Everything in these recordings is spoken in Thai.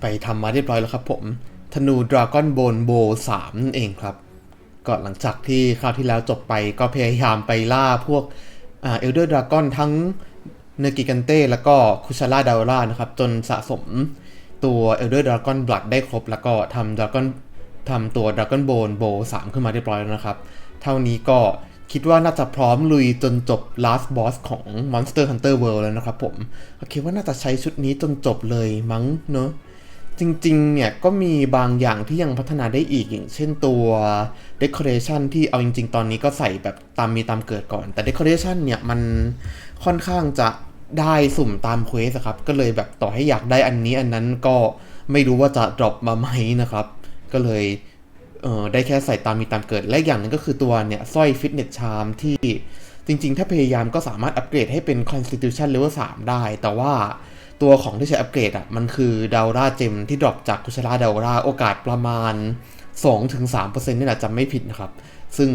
ไปทำมาเรียบร้อยแล้วครับผม ธนูดราก้อนโบนโบสามนั่นเองครับก็หลังจากที่คราวที่แล้วจบไปก็พยายามไปล่าพวกเอลเดอร์ดราก้อนทั้งเนกิกันเต้แล้วก็คุชาร่าดาวรานะครับ จนสะสมตัวเอลเดอร์ดราก้อนบลัดได้ครบ แล้วก็ทำดราก้อนทำตัวดราก้อนโบนโบสามขึ้นมาเรียบร้อยแล้วนะครับ เท่านี้ก็คิดว่าน่าจะพร้อมลุยจนจบ last boss ของ Monster Hunter World แล้วนะครับผมก็คิดว่าน่าจะใช้ชุดนี้จนจบเลยมั้งเนอะ จริงๆ เนี่ยก็มีบางอย่างที่ยังพัฒนาได้อีกอย่างเช่นตัว decoration ที่เอาจริง ๆ ตอนนี้ก็ใส่แบบตามมีตามเกิดก่อน แต่ decoration เนี่ยมันค่อนข้างจะได้สุ่มตามเควสครับ ก็เลยแบบต่อให้อยากได้อันนี้อันนั้นก็ไม่รู้ว่าจะ drop มาไหมนะครับ ก็เลยเออได้แค่ใส่ตามมีตามเกิด และอย่างหนึงก็คือตัวเนี่ยสร้อย fitness charm ที่จริง ๆ ถ้าพยายามก็สามารถอัปเกรดให้เป็น constitution level 3 ได้ แต่ว่า ตัวของที่ใช้อัปเกรดอะ มันคือดาวราเจมที่ดรอปจากคุชราดาวราโอกาสประมาณ 2-3%นี่แหละจำไม่ผิดนะครับ ซึ่ง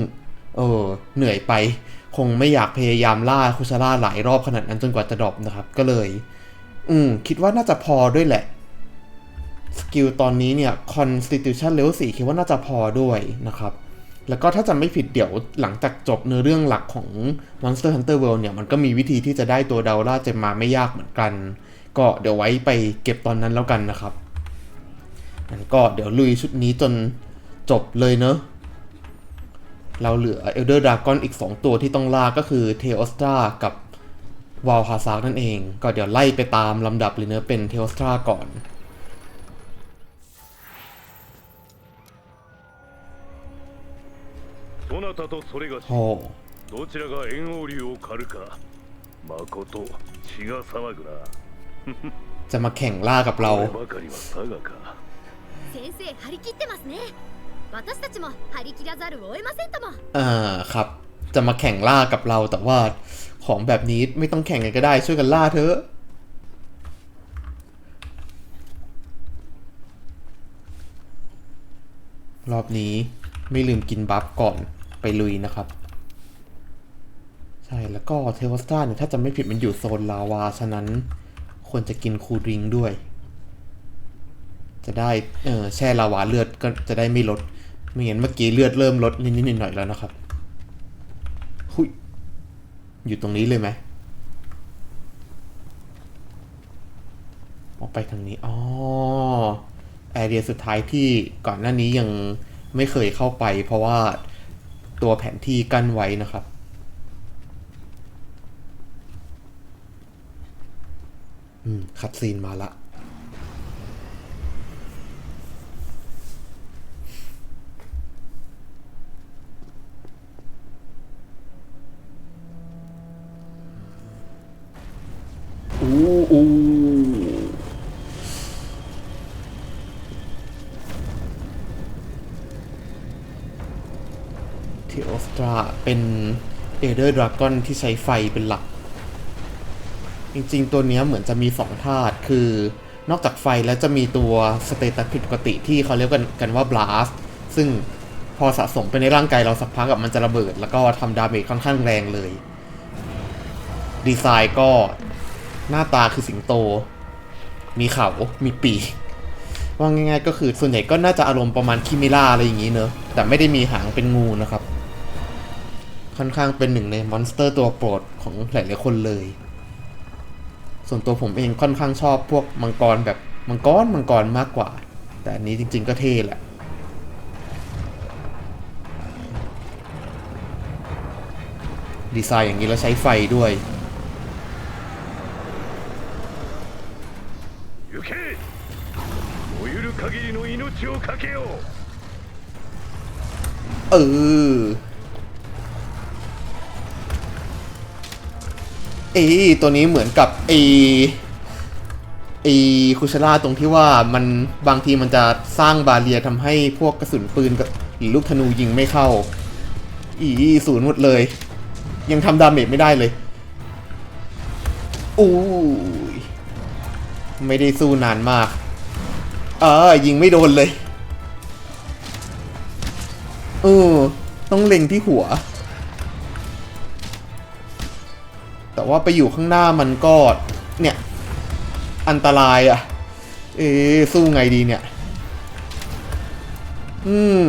เออเหนื่อยไป คงไม่อยากพยายามล่าคุชราหลายรอบขนาดนั้นจนกว่าจะดรอปนะครับ ก็เลย อืม คิดว่าน่าจะพอด้วยแหละ สกิลตอนนี้เนี่ย Constitution Level 4คิดว่าน่าจะพอด้วยนะครับแล้วก็ถ้าจำไม่ผิดเดี๋ยวหลังจากจบเนื้อเรื่องหลักของ Monster Hunter World เนี่ย มันก็มีวิธีที่จะได้ตัวดาวราเจมมาไม่ยากเหมือนกัน ก็เดี๋ยวไว้ไปเก็บตอนนั้นแล้วกันนะครับอันก็เดี๋ยวลุยชุดนี้จนจบเลยเนอะ เราเหลือ Elder Dragon อีก 2 ตัวที่ต้องล่าก็คือ t e o s t r a กับ w a l h a z a r นั่นเอง ก็เดี๋ยวไล่ไปตามลำดับเลยเนอะเป็น t e o s t r a ก่อน そなたとそれがし โอ้ どちらが猿王竜を狩るかまこと血が騒ぐな จะมาแข่งล่ากับเราอ่าครับ จะมาแข่งล่ากับเราแต่ว่าของแบบนี้ไม่ต้องแข่งกันก็ได้ช่วยกันล่าเถอะรอบนี้ไม่ลืมกินบัฟก่อนไปลุยนะครับ ใช่แล้วก็เทวสตาเนี่ยถ้าจะไม่ผิดมันอยู่โซนลาวา ฉะนั้น ควรจะกินคูลดริงก์ด้วย จะได้แช่ลาวาเลือดก็จะได้ไม่ลด ไม่งั้นเมื่อกี้เลือดเริ่มลดนิดๆหน่อยๆแล้วนะครับหุยอยู่ตรงนี้เลยไหมออกไปทางนี้ อ๋อ แอเรียสุดท้ายที่ก่อนหน้านี้ยังไม่เคยเข้าไป เพราะว่าตัวแผนที่กั้นไว้นะครับ อืม คัดซีนมาละ อู้อู้ที่ออสตราเป็นเอเดอร์ดราก้อนที่ใช้ไฟเป็นหลัก จริงๆ ตัวนี้เหมือนจะมีสองธาตุคือนอกจากไฟแล้วจะมีตัวสเตตัสผิดปกติที่เขาเรียกกันกันว่าบลาสซึ่งพอสะสมไปในร่างกายเราสักพักกับมันจะระเบิด แล้วก็ทำดาเมจค่อนข้างแรงเลย ดีไซน์ก็หน้าตาคือสิงโต มีเขา มีปีกว่าง่ายๆก็คือส่วนใหญ่ก็น่าจะอารมณ์ประมาณคิมิล่าอะไรอย่างนี้เนอะ แต่ไม่ได้มีหางเป็นงูนะครับ ค่อนข้างเป็นหนึ่งในมอนสเตอร์ตัวโปรดของหลายๆคนเลย ส่วนตัวผมเองค่อนข้างชอบพวกมังกรแบบมังกรมังกรมากกว่า แต่อันนี้จริง ๆ ก็เท่แหละดีไซน์อย่างนี้แล้วใช้ไฟด้วยเออ เอยตัวนี้เหมือนกับไอไอคุชล่าตรงที่ว่ามันบางทีมันจะสร้างบาเรียทำให้พวกกระสุนปืนกับหรือลูกธนูยิงไม่เข้า อีศูนย์หมดเลย ยังทำดาเมจไม่ได้เลยอู้ยไม่ได้สู้นานมาก เออยิงไม่โดนเลยเออต้องเล็งที่หัว แต่ว่าไปอยู่ข้างหน้ามันก็เนี่ย อันตรายอะ่ะ เอ๊สู้ไงดีเนี่ย อืม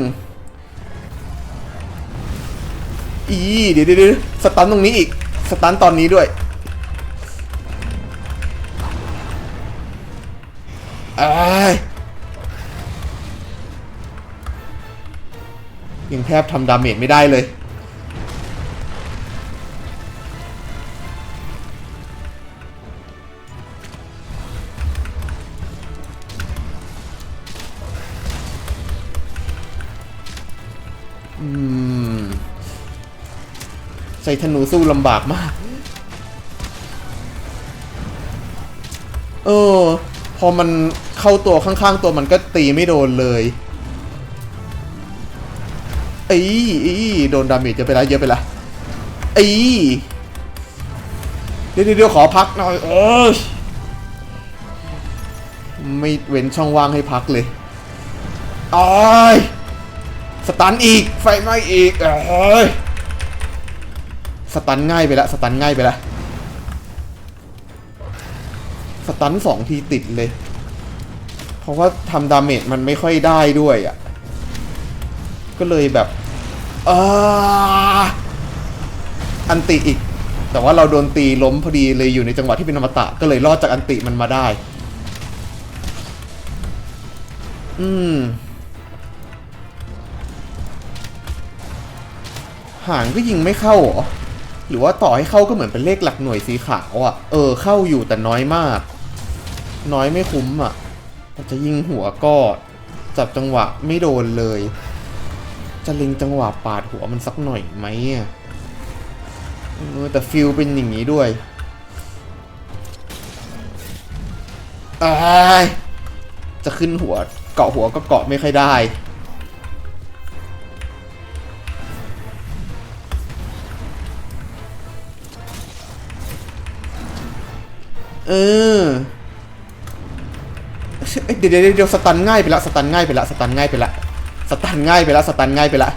อีเดี๋ยวเดี๋ยวเดี๋ยวสตันตรงนี้อีก สตันตอนนี้ด้วยเอ้ยยังแทบทำดาเมจไม่ได้เลย ใส่ธนูสู้ลำบากมาก เออ พอมันเข้าตัวข้างๆ ตัวมันก็ตีไม่โดนเลยเอ้ยอีโดนดาเมจเยอะไปละเยอะไปละเอ้ยเดี๋ยวเดี๋ยวเดี๋ยวขอพักหน่อยเออไม่เว้นช่องว่างให้พักเลยอ้ายสตันอีก ไฟไหม้อีกเอ้ย สตันง่ายไปล้วสตันง่ายไปล้วสตันสองทีติดเลย เพราะว่าทำดาเมจมันไม่ค่อยได้ด้วยอะ่ะ ก็เลยแบบอ,อันติอีก แต่ว่าเราโดนตีล้มพอดีเลยอยู่ในจังหวะที่เป็นอมตะก็เลยรอดจากอันติมันมาได้ อืมหางก็ยิงไม่เข้าเหรอ หรือว่าต่อให้เข้าก็เหมือนเป็นเลขหลักหน่วยสีขาวอะ่ะ เออเข้าอยู่แต่น้อยมาก น้อยไม่คุ้มอะ่ะจะยิงหัวก็จับจังหวะไม่โดนเลย จะเล็งจังหวะปาดหัวมันสักหน่อยไหมเออแต่ฟิลเป็นอย่างนี้ด้วยอายจะขึ้นหัวเกาะหัวก็เกาะไม่ค่อยได้ เออเดี๋ยวเดี๋ยวเดี๋ยวสตันง่ายไปละสตันง่ายไปละสตันง่ายไปละสตันง่ายไปละสตันง่ายไปละ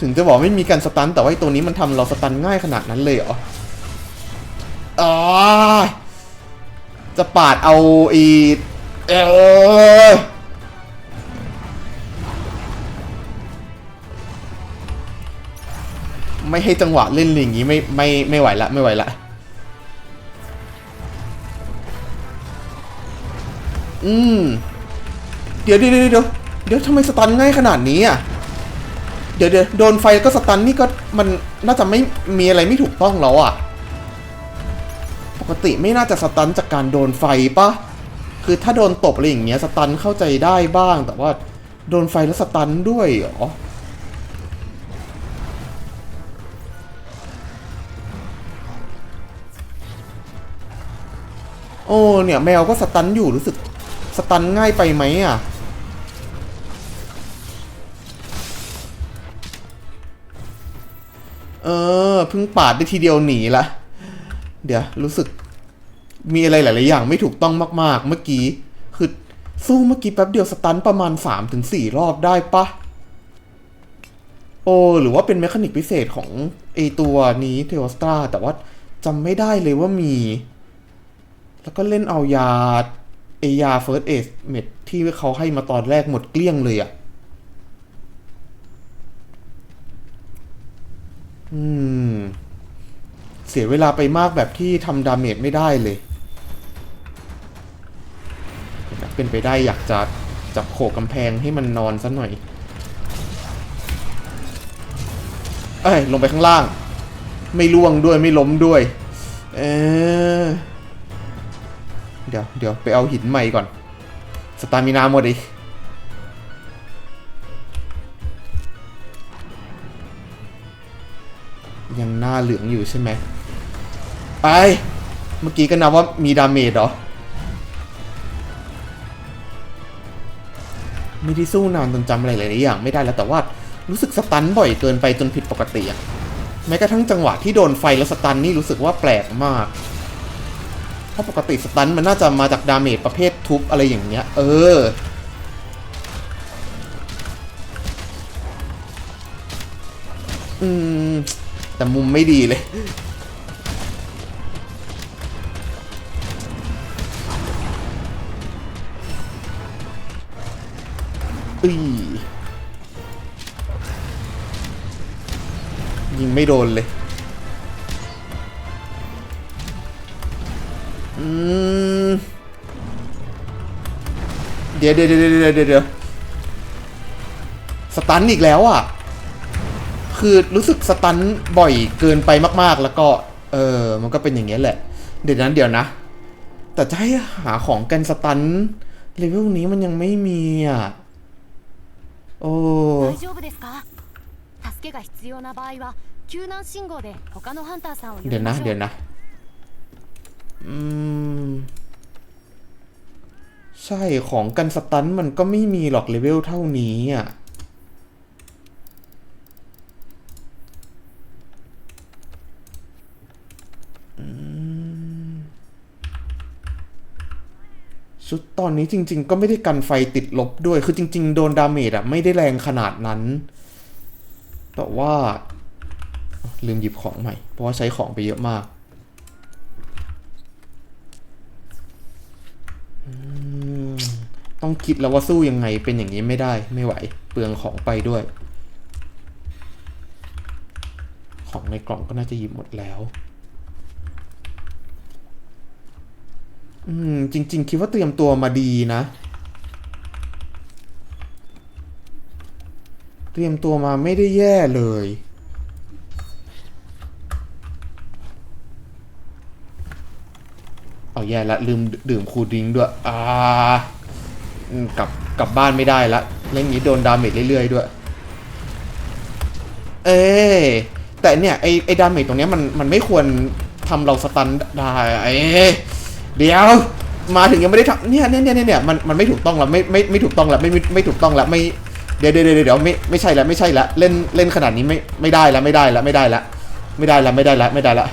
ถึงจะบอกไม่มีการสตันแต่ว่าตัวนี้มันทำเราสตันง่ายขนาดนั้นเลยเหรออ๋อจะปาดเอาอีเออไม่ให้จังหวะเล่นอย่างนี้ไม่ไม่ไม่ไหวละไม่ไหวละ อืม เดี๋ยวเดี๋ยวเดี๋ยวเดี๋ยวทำไมสตันง่ายขนาดนี้อะ เดี๋ยวเดี๋ยวโดนไฟก็สตันนี่ก็มันน่าจะไม่มีอะไรไม่ถูกต้องแล้วอะ ปกติไม่น่าจะสตันจากการโดนไฟปะคือถ้าโดนตบอะไรอย่างเงี้ยสตันเข้าใจได้บ้าง แต่ว่าโดนไฟแล้วสตันด้วยเหรอโอ้เนี่ยแมวก็สตันอยู่รู้สึก สตันง่ายไปไหมอะ เออเพิ่งปาดได้ทีเดียวหนีละ เดี๋ยว รู้สึก มีอะไรหลาย ๆ อย่างไม่ถูกต้องมาก ๆ เมื่อกี้ คือ สู้เมื่อกี้แป๊บเดียวสตันประมาณ 3-4ถึงรอบได้ปะโอ้หรือว่าเป็นเมคานิกพิเศษของไอตัวนี้เทวสตราแต่ว่าจำไม่ได้เลยว่ามี แล้วก็เล่นเอายาเอ ยาเฟิร์สเอสเม็ดที่เขาให้มาตอนแรกหมดเกลี้ยงเลยอะ่ะ อืม เสียเวลาไปมากแบบที่ทำดาเมจไม่ได้เลยเป็นไปได้อยากจะจับโขกกำแพงให้มันนอนซะหน่อย เอ้ย ลงไปข้างล่าง ไม่ล่วงด้วยไม่ล้มด้วย เออ เดี๋ยวเดี๋ยวไปเอาหินใหม่ก่อน สตามินาหมดอีกยังหน้าเหลืองอยู่ใช่ไหมไป เมื่อกี้ก็นับว่ามีดาเมจเหรอ ไม่ได้สู้นานจนจำอะไรหลายๆอย่างไม่ได้แล้วแต่ว่ารู้สึกสตันบ่อยเกินไปจนผิดปกติอะแม้กระทั่งจังหวะที่โดนไฟแล้วสตันนี่รู้สึกว่าแปลกมาก ถ้าปกติสตันมันน่าจะมาจากดาเมจประเภททุบอะไรอย่างเงี้ย เออแต่มุมไม่ดีเลย อุ้ย ยิงไม่โดนเลย เดี๋ยวเดี๋ยวเดี๋ยวเดี๋ยวเดี๋ยวสตันอีกแล้วอะ คือรู้สึกสตันบ่อยเกินไปมากๆ แล้วก็ เออ มันก็เป็นอย่างเงี้ยแหละ เดี๋ยวนั้นเดี๋ยวนะ แต่จะให้หาของกันสตันเลเวลนี้มันยังไม่มีอะ โอ้เดี๋ยวนะ เดี๋ยวนะ อืม ใช่ของกันสตันมันก็ไม่มีหรอกเลเวลเท่านี้อะชุดตอนนี้จริง ๆ ก็ไม่ได้กันไฟติดลบด้วย คือจริง ๆ โดนดาเมจอะไม่ได้แรงขนาดนั้น แต่ว่า ลืมหยิบของใหม่ เพราะว่าใช้ของไปเยอะมากอืม ต้องคิดแล้วว่าสู้ยังไงเป็นอย่างนี้ไม่ได้ไม่ไหว เปลืองของไปด้วย ของในกล่องก็น่าจะหยิบหมดแล้ว อืม จริง ๆ คิดว่าเตรียมตัวมาดีนะ เตรียมตัวมาไม่ได้แย่เลยเอาแย่ละลืมดื่มคูดริงด้วย อ่า อืมกลับกลับบ้านไม่ได้ละเล่นนี้โดนดาเมจเรื่อยๆด้วย เอ้ยแต่เนี่ยไอไอดาเมจตรงเนี้ยมันมันไม่ควรทำเราสตันได้เอเดี๋ยว มาถึงยังไม่ได้ทำเนี่ยเนี่ยเนี่ยเนี่ยมันมันไม่ถูกต้องแล้วไม่ไม่ไม่ถูกต้องแล้วไม่ไม่ไม่ถูกต้องแล้วไม่เดี๋ยวเดี๋ยวเดี๋ยวเดี๋ยวไม่ไม่ใช่แล้วไม่ใช่แล้วเล่นเล่นขนาดนี้ไม่ไม่ได้แล้วไม่ได้แล้วไม่ได้แล้วไม่ได้แล้วไม่ได้แล้วไม่ได้แล้ว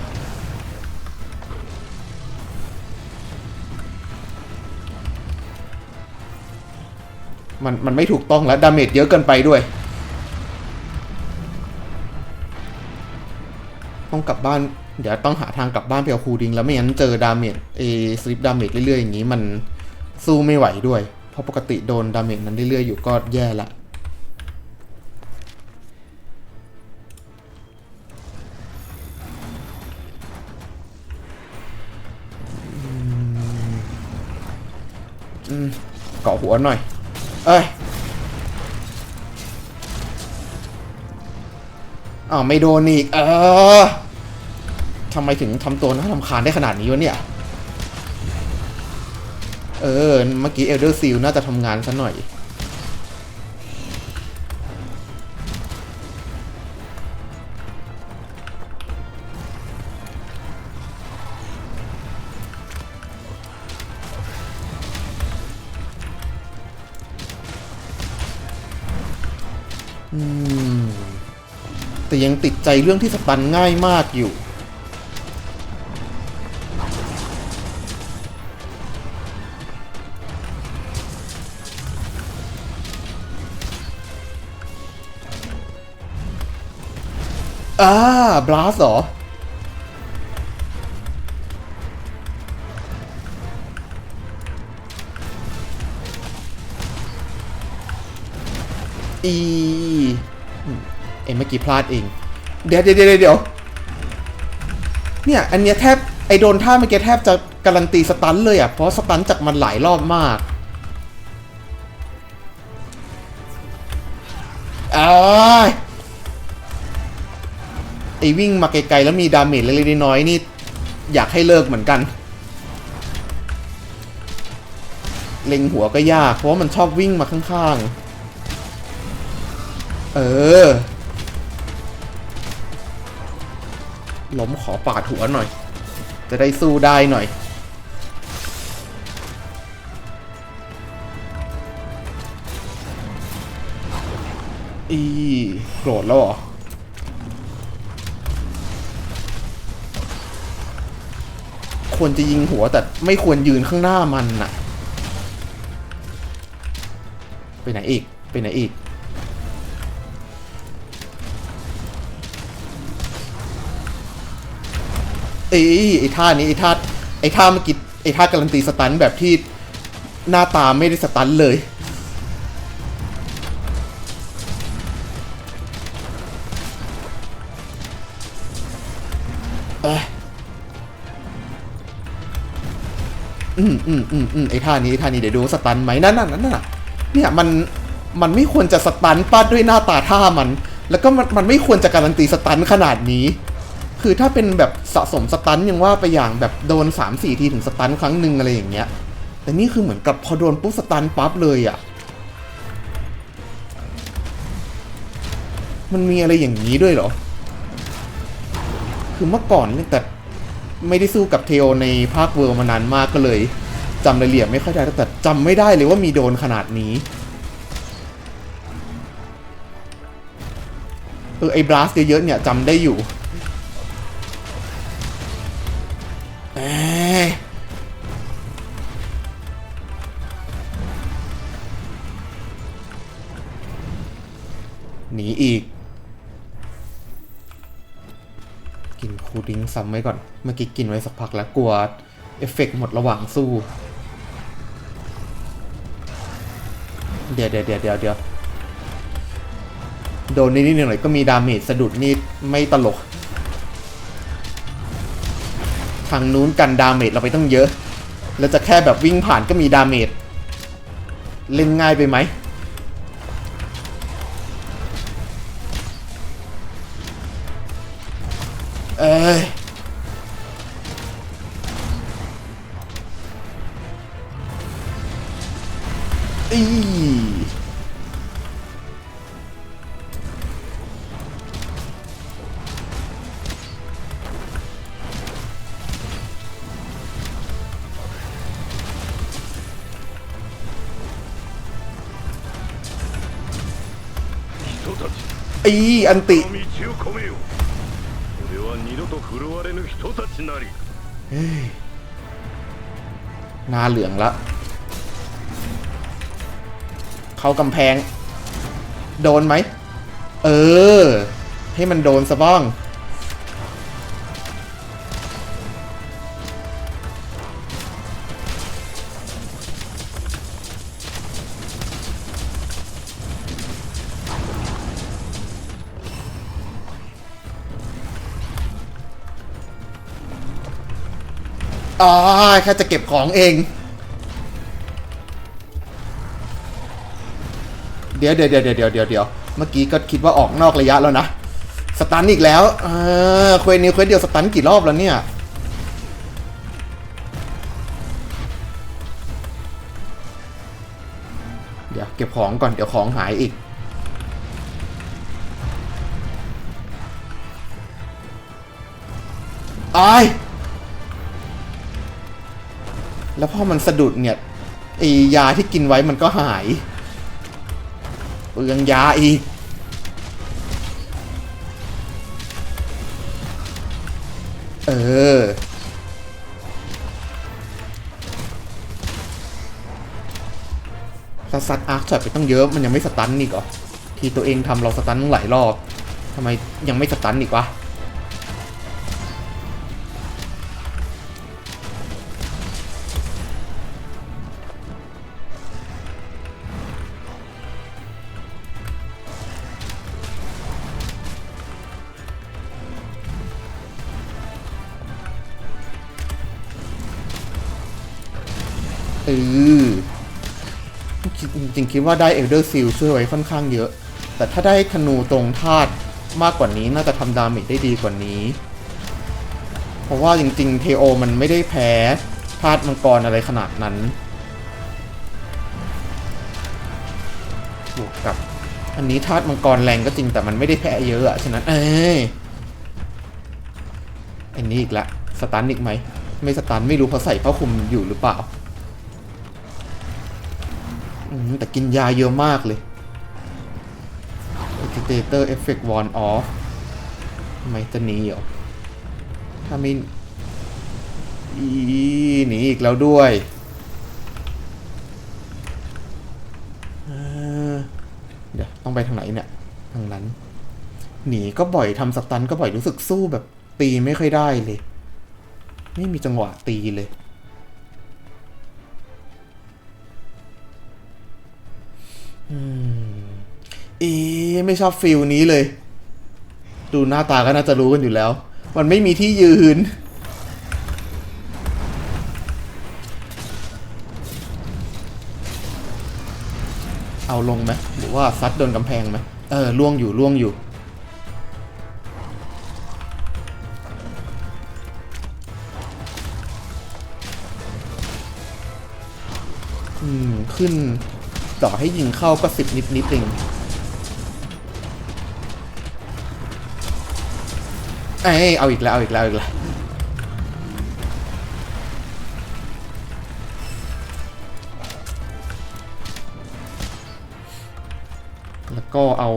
มันมันไม่ถูกต้องแล้ว ดาเมจเยอะเกินไปด้วย ต้องกลับบ้าน เดี๋ยวต้องหาทางกลับบ้านไปเอาคูดิง แล้วไม่งั้นเจอดาเมจเอสลิปดาเมจเรื่อยๆอย่างนี้มันสู้ไม่ไหวด้วย เพราะปกติโดนดาเมจนั้นเรื่อยๆอยู่ก็แย่ละเกาะหัวหน่อย เอ้ยอ้าวไม่โดนอีก เออทำไมถึงทำตัวน่าลำคาญได้ขนาดนี้วะเนี่ย เออ เมื่อกี้เอลเดอร์ซิลน่าจะทำงานซะหน่อย ใจเรื่องที่สตันง่ายมากอยู่ อ่า บลาสเหรออีเอ็มเมื่อกี้พลาดเอง เดี๋ยวเดี๋ยวเดี๋ยวเนี่ย อันเนี้ยแทบไอโดนท่าเมื่อกี้แทบจะการันตีสตันเลยอะ เพราะสตันจากมันหลายรอบมากอ้าไอวิ่งมาไกลๆแล้วมีดาเมจเล็กๆน้อยๆนี่ อยากให้เลิกเหมือนกัน เล็งหัวก็ยาก เพราะว่ามันชอบวิ่งมาข้างๆ เออ ล้มขอปาดหัวหน่อย จะได้สู้ได้หน่อย อีโกรธแล้วเหรอ ควรจะยิงหัวแต่ไม่ควรยืนข้างหน้ามันน่ะ ไปไหนอีก ไปไหนอีก ไอ้ไอ้ท่านี้ไอ้ท่าไอ้ท่าเมื่อกี้ไอ้ท่าการันตีสตันแบบที่หน้าตาไม่ได้สตันเลย อืมอืมอืมอืมไอ้ท่านี้ท่านี้เดี๋ยวดูสตันไหมนั่นนั่นนั่นน่ะเนี่ยมันมันไม่ควรจะสตันป้าด้วยหน้าตาท่ามัน แล้วก็มันมันไม่ควรจะการันตีสตันขนาดนี้ คือถ้าเป็นแบบสะสมสตันยังว่าไปอย่างแบบโดน 3 4 ทีถึงสตันครั้งหนึ่งอะไรอย่างเงี้ย แต่นี่คือเหมือนกับพอโดนปุ๊บสตันปั๊บเลยอะ่ะ มันมีอะไรอย่างนี้ด้วยเหรอ คือเมื่อก่อนเนี่ยแต่ไม่ได้สู้กับเทโอในภาคเวิร์มานานมากก็เลยจำรายละเอียดไม่ค่อยได้แต่จำไม่ได้เลยว่ามีโดนขนาดนี้เออไอ้บลัสเยอะๆเนี่ยจำได้อยู่ หนีอีก กินคูดิ้งซ้ำไว้ก่อน เมื่อกี้กินไว้สักพักแล้วกลัว เอฟเฟกต์หมดระหว่างสู้ เดี๋ยวเดี๋ยวเดี๋ยวเดี๋ยวเดี๋ยวโดนนิดหน่อยก็มีดาเมจสะดุดนี่ไม่ตลก ทางนู้นกันดาเมจเราไปต้องเยอะ แล้วจะแค่แบบวิ่งผ่านก็มีดาเมจเล่นง่ายไปไหม อีอันติหน้าเหลืองละ เข้ากำแพง โดนไหม เออ ให้มันโดนสะบ้อง อ๋อแค่จะเก็บของเอง เดี๋ยวเดี๋ยวเดี๋ยวเดี๋ยวเดี๋ยวเดี๋ยวเมื่อกี้ก็คิดว่าออกนอกระยะแล้วนะ สตันอีกแล้ว เออเควนี้เควเดียวสตันกี่รอบแล้วเนี่ย เดี๋ยวเก็บของก่อน เดี๋ยวของหายอีกอาย แล้วพอมันสะดุดเนี่ยไอยาที่กินไว้มันก็หายเปลืองยาอีกเออถ้าซัดอาร์คช็อตไปต้องเยอะมันยังไม่สตันอีกเหรอ ที่ตัวเองทำเราสตันหลายรอบทำไมยังไม่สตันอีกวะ คิดว่าได้เอลเดอร์ซิลช่วยไว้ค่อนข้างเยอะ แต่ถ้าได้ธนูตรงธาตุมากกว่านี้น่าจะทำดาเมจได้ดีกว่านี้ เพราะว่าจริงๆเทโอมันไม่ได้แพ้ธาตุมังกรอะไรขนาดนั้นบวกกับ อันนี้ธาตุมังกรแรงก็จริงแต่มันไม่ได้แพ้เยอะอะฉะนั้น เอ้ยอันนี้อีกละสตันอีกไหม ไม่สตันไม่รู้เพราะใส่ผ้าคลุมอยู่หรือเปล่า แต่กินยาเยอะมากเลย Agitator Effect Worn Off ทำไมจะหนีเหรอถ้าไม่อีหนีอีกแล้วด้วยเดี๋ยวต้องไปทางไหนเนี่ย ทางนั้น หนีก็บ่อยทำสตันก็บ่อยรู้สึกสู้แบบตีไม่ค่อยได้เลย ไม่มีจังหวะตีเลย เอ๊ไม่ชอบฟิลนี้เลย ดูหน้าตาก็น่าจะรู้กันอยู่แล้ว มันไม่มีที่ยืน เอาลงไหมหรือว่าซัดโดนกำแพงไหมเออล่วงอยู่ล่วงอยู่อืมขึ้นต่อให้ยิงเข้าก็สิบนิดนิดเอง เอ้ยเอาอีกแล้วเอาอีกแล้วเอาอีกแล้วแล้วก็เอา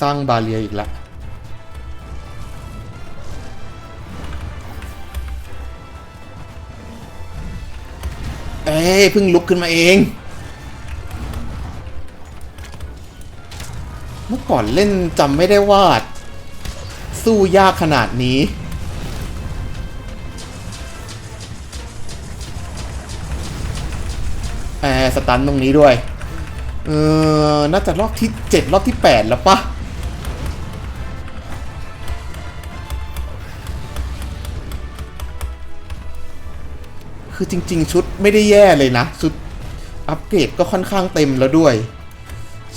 สร้างบาเรียอีกละเอ้ยเพิ่งลุกขึ้นมาเอง เมื่อก่อนเล่นจำไม่ได้ว่า สู้ยากขนาดนี้ แอร์สตันตรงนี้ด้วย เออ น่าจะรอบที่เจ็ดรอบที่แปดแล้วปะคือจริง ๆ ชุดไม่ได้แย่เลยนะ ชุดอัปเกรดก็ค่อนข้างเต็มแล้วด้วย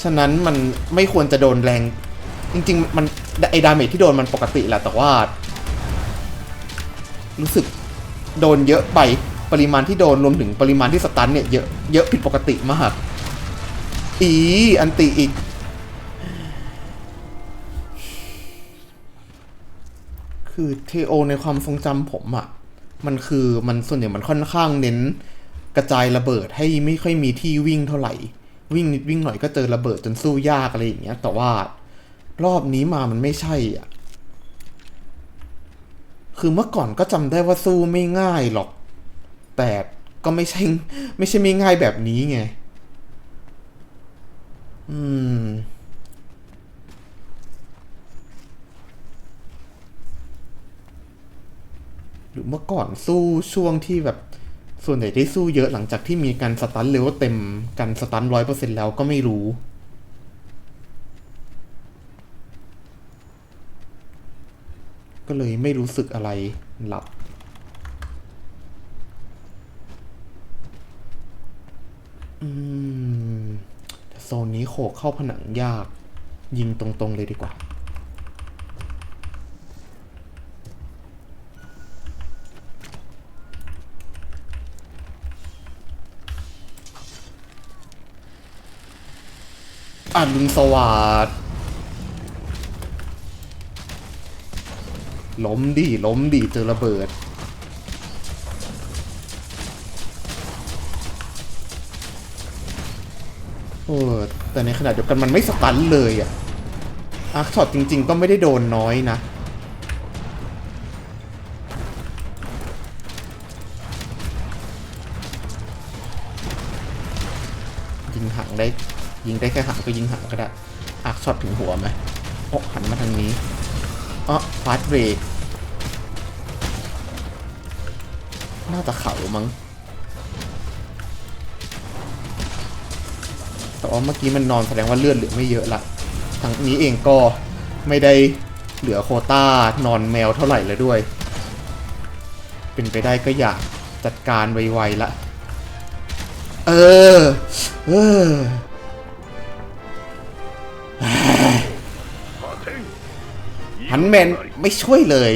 ฉะนั้นมันไม่ควรจะโดนแรง จริง ๆ มัน ไอดาเมจที่โดนมันปกติแหละแต่ว่า รู้สึกโดนเยอะไปปริมาณที่โดนรวมถึงปริมาณที่สตันเนี่ยเยอะเยอะผิดปกติมากอีอันติอีก คือเทโอในความทรงจำผมอะ่ะมันคือมันส่วนใหญ่มันค่อนข้างเน้นกระจายระเบิดให้ไม่ค่อยมีที่วิ่งเท่าไหร่ วิ่งนิดวิ่งหน่อยก็เจอระเบิดจนสู้ยากอะไรอย่างเงี้ยแต่ว่า รอบนี้มามันไม่ใช่อะ คือเมื่อก่อนก็จำได้ว่าสู้ไม่ง่ายหรอก แต่ก็ไม่ใช่ ไม่ใช่ไม่ง่ายแบบนี้ไง อืมหรือเมื่อก่อนสู้ช่วงที่แบบส่วนใหญ่ได้สู้เยอะหลังจากที่มีการสตันเลเวเต็มกันสตันร้อยเปอร์เซ็นแล้วก็ไม่รู้ ก็เลยไม่รู้สึกอะไรหลับ อืมแต่โซนนี้โขกเข้าผนังยาก ยิงตรงๆเลยดีกว่า อ่านรุณสวัสด ล้มดิล้มดิเจอระเบิด โอ้แต่ในขณะเดียวกันมันไม่สตันเลยอะอาร์คช็อตจริง ๆ ก็ไม่ได้โดนน้อยนะยิงหางได้ยิงได้แค่หางก็ยิงหางก็ได้อาร์คช็อตถึงหัวไหมโอ้หันมาทางนี้ อ๋อฟาสเบรกน่าจะเข่ามั้งแต่ว่าเมื่อกี้มันนอนแสดงว่าเลือดเหลือไม่เยอะละทั้งนี้เองก็ไม่ได้เหลือโคต้านอนแมวเท่าไหร่เลยด้วย เป็นไปได้ก็อยากจัดการไวๆละ เออ เออ นแมนไม่ช่วยเลย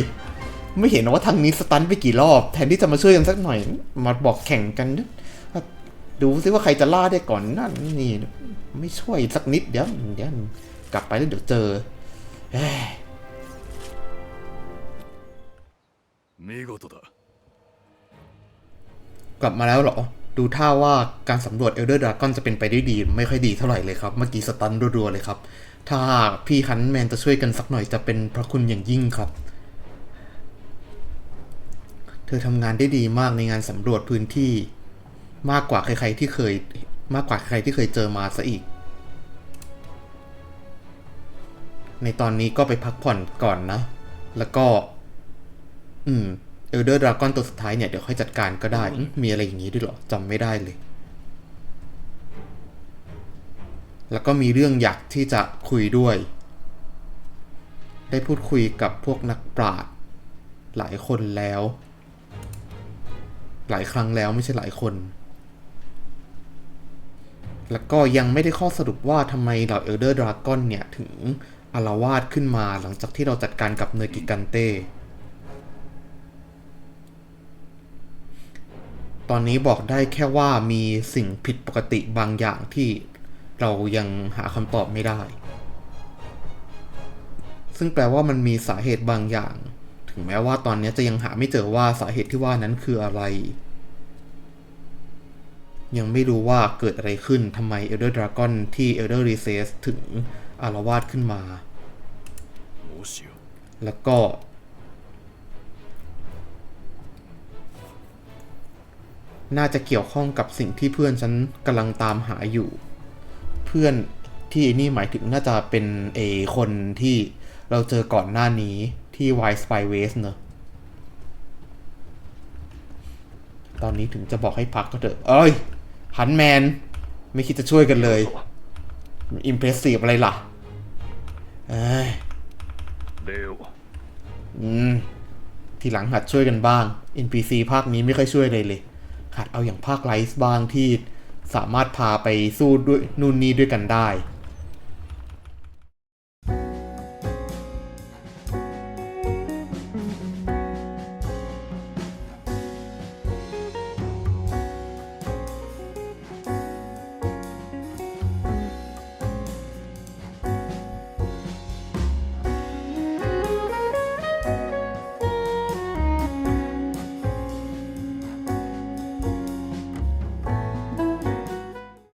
ไม่เห็นว่าทางนี้สตันไปกี่รอบ แทนที่จะมาช่วยกันสักหน่อย มาบอกแข่งกันนะดูซิว่าใครจะล่าได้ก่อนนั่นนี่ ไม่ช่วยสักนิดเดี๋ยวเดี๋ยวกลับไปแล้วเดี๋ยวเจอเอ้ย 見事だ กลับมาแล้วเหรอ ดูท่าว่าการสำรวจเอลเดอร์ดราก้อนจะเป็นไปได้ดี ไม่ค่อยดีเท่าไหร่เลยครับ เมื่อกี้สตันรัวๆเลยครับ ถ้าพี่ฮันแมนจะช่วยกันสักหน่อยจะเป็นพระคุณอย่างยิ่งครับ เธอทำงานได้ดีมากในงานสำรวจพื้นที่ มากกว่าใครๆที่เคย มากกว่าใครที่เคยเจอมาซะอีก ในตอนนี้ก็ไปพักผ่อนก่อนนะ แล้วก็ อืม เอลเดอร์ดราก้อนตัวสุดท้ายเนี่ย เดี๋ยวค่อยจัดการก็ได้อืมมีอะไรอย่างนี้ด้วยเหรอจำไม่ได้เลย แล้วก็มีเรื่องอยากที่จะคุยด้วย ได้พูดคุยกับพวกนักปราชญ์หลายคนแล้ว หลายครั้งแล้วไม่ใช่หลายคน แล้วก็ยังไม่ได้ข้อสรุปว่าทำไมเหล่าเอลเดอร์ดราก้อนเนี่ย ถึงอารวาสขึ้นมาหลังจากที่เราจัดการกับเนอร์กิกันเต้ ตอนนี้บอกได้แค่ว่ามีสิ่งผิดปกติบางอย่างที่เรายังหาคำตอบไม่ได้ ซึ่งแปลว่ามันมีสาเหตุบางอย่าง ถึงแม้ว่าตอนนี้จะยังหาไม่เจอว่าสาเหตุที่ว่านั้นคืออะไร ยังไม่รู้ว่าเกิดอะไรขึ้นทำไมเอลเดอร์ดราก้อนที่เอลเดอร์รีเซสถึงอารวาสขึ้นมา แล้วก็ น่าจะเกี่ยวข้องกับสิ่งที่เพื่อนฉันกำลังตามหาอยู่ เพื่อนที่นี่หมายถึงน่าจะเป็นเอคนที่เราเจอก่อนหน้านี้ที่ White Spy West เนอะตอนนี้ถึงจะบอกให้พักก็เถอะ เอ้ยฮันแมน ไม่คิดจะช่วยกันเลย อิมเพรสซีฟอะไรล่ะ เอ้ยレオอืม ทีหลังหัดช่วยกันบ้าง NPC ภาคนี้ไม่ค่อยช่วยเลยเลย หัดเอาอย่างภาคไลฟ์บ้างที่สามารถพาไปสู้ด้วยนู่นนี่ด้วยกันได้